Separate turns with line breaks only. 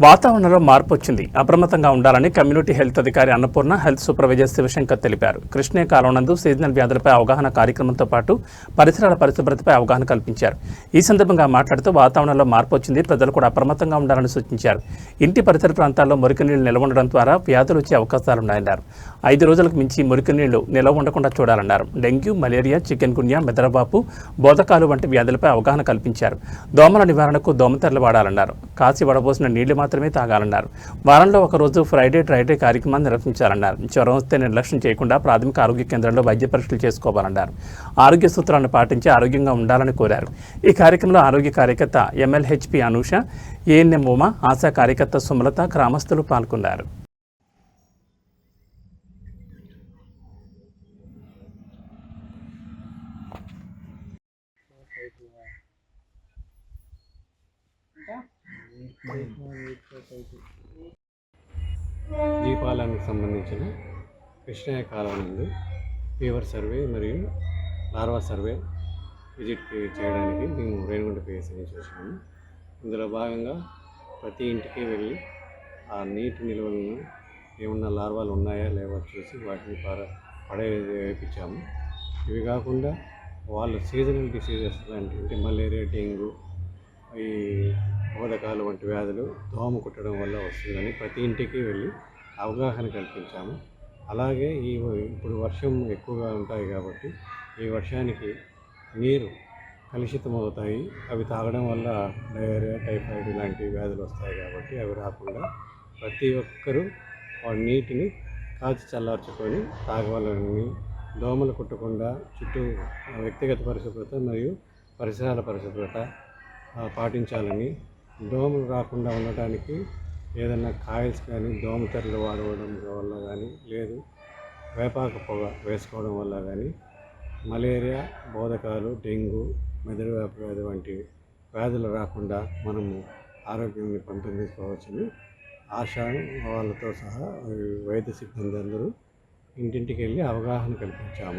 వాతావరణంలో మార్పు వచ్చింది. అప్రమత్తంగా ఉండాలని కమ్యూనిటీ హెల్త్ అధికారి అన్నపూర్ణ హెల్త్ సూపర్వైజర్ శివశంకర్ తెలిపారు. కృష్ణే కాలం నందు సీజనల్ వ్యాధులపై అవగాహన కార్యక్రమంతో పాటు పరిసరాల పరిశుభ్రతపై అవగాహన కల్పించారు. ఈ సందర్భంగా మాట్లాడుతూ వాతావరణంలో మార్పు వచ్చింది. ప్రజలు కూడా అప్రమత్తంగా ఉండాలని సూచించారు. ఇంటి పరిసర ప్రాంతాల్లో మురికి నీళ్ళు నిల్వ ఉండడం ద్వారా వ్యాధులు వచ్చే అవకాశాలున్నాయన్నారు ఐదు రోజులకు మించి మురికి నీళ్ళు నిల్వ ఉండకుండా చూడాలన్నారు. డెంగ్యూ మలేరియా చికెన్ గున్యా మెదరబాపు బోధకాలు వంటి వ్యాధులపై అవగాహన కల్పించారు. దోమల నివారణకు దోమతెరలు వాడాలన్నారు. కాచి వడబోసిన నీళ్ళు మాత్రమే తాగాలన్నారు. వారంలో ఒకరోజు ఫ్రైడే ట్రైడే కార్యక్రమాన్ని నిర్వహించాలన్నారు. జ్వరం వస్తే నిర్లక్ష్యం చేయకుండా ప్రాథమిక ఆరోగ్య కేంద్రంలో వైద్య పరీక్షలు చేసుకోవాలన్నారు. ఆరోగ్య సూత్రాలను పాటించి ఆరోగ్యంగా ఉండాలని కోరారు. ఈ కార్యక్రమంలో ఆరోగ్య కార్యకర్త ఎంఎల్హెచ్పి అనూష ఏఎన్ఎం ఉమా ఆశా కార్యకర్త సుమలత గ్రామస్తులు పాల్గొన్నారు.
దీపాలకు సంబంధించిన కృష్ణయ్య కాలం నందు ఫీవర్ సర్వే మరియు లార్వా సర్వే విజిట్ చేయడానికి మేము రేణుగుంట పిఎస్సి నుంచి వచ్చాము. ఇందులో భాగంగా ప్రతి ఇంటికి వెళ్ళి ఆ నీటి నిల్వలను ఏమన్నా లార్వాలు ఉన్నాయా లేవా చూసి వాటిని పార పడే వేయించాము ఇవి కాకుండా వాళ్ళు సీజనల్ డిసీజెస్ లాంటి అంటే మలేరియా డెంగ్యూ ఈ బోధకాలు వంటి వ్యాధులు దోమ కుట్టడం వల్ల వస్తుందని ప్రతి ఇంటికి వెళ్ళి అవగాహన కల్పించాము. అలాగే ఈ ఇప్పుడు వర్షం ఎక్కువగా ఉంటాయి కాబట్టి ఈ వర్షానికి నీరు కలుషితం అవుతాయి అవి తాగడం వల్ల డయేరియా టైఫాయిడ్ లాంటి వ్యాధులు వస్తాయి కాబట్టి అవి రాకుండా ప్రతి ఒక్కరూ వాడి నీటిని కాచి చల్లార్చుకొని తాగవాలని దోమలు కుట్టకుండా చుట్టూ వ్యక్తిగత పరిశుభ్రత మరియు పరిసరాల పరిశుభ్రత పాటించాలని దోమలు రాకుండా ఉండటానికి ఏదైనా కాయిల్స్ కానీ దోమతెరలు వాడవడం వల్ల కానీ లేదు వేపాకు పొగ వేసుకోవడం వల్ల కానీ మలేరియా బోధకాలు డెంగ్యూ మెదడు వ్యాధి వంటి వ్యాధులు రాకుండా మనము ఆరోగ్యాన్ని పెంపొందించుకోవచ్చని. ఆశా వాళ్ళతో సహా వైద్య సిబ్బంది అందరూ ఇంటింటికి వెళ్ళి అవగాహన కల్పించాము.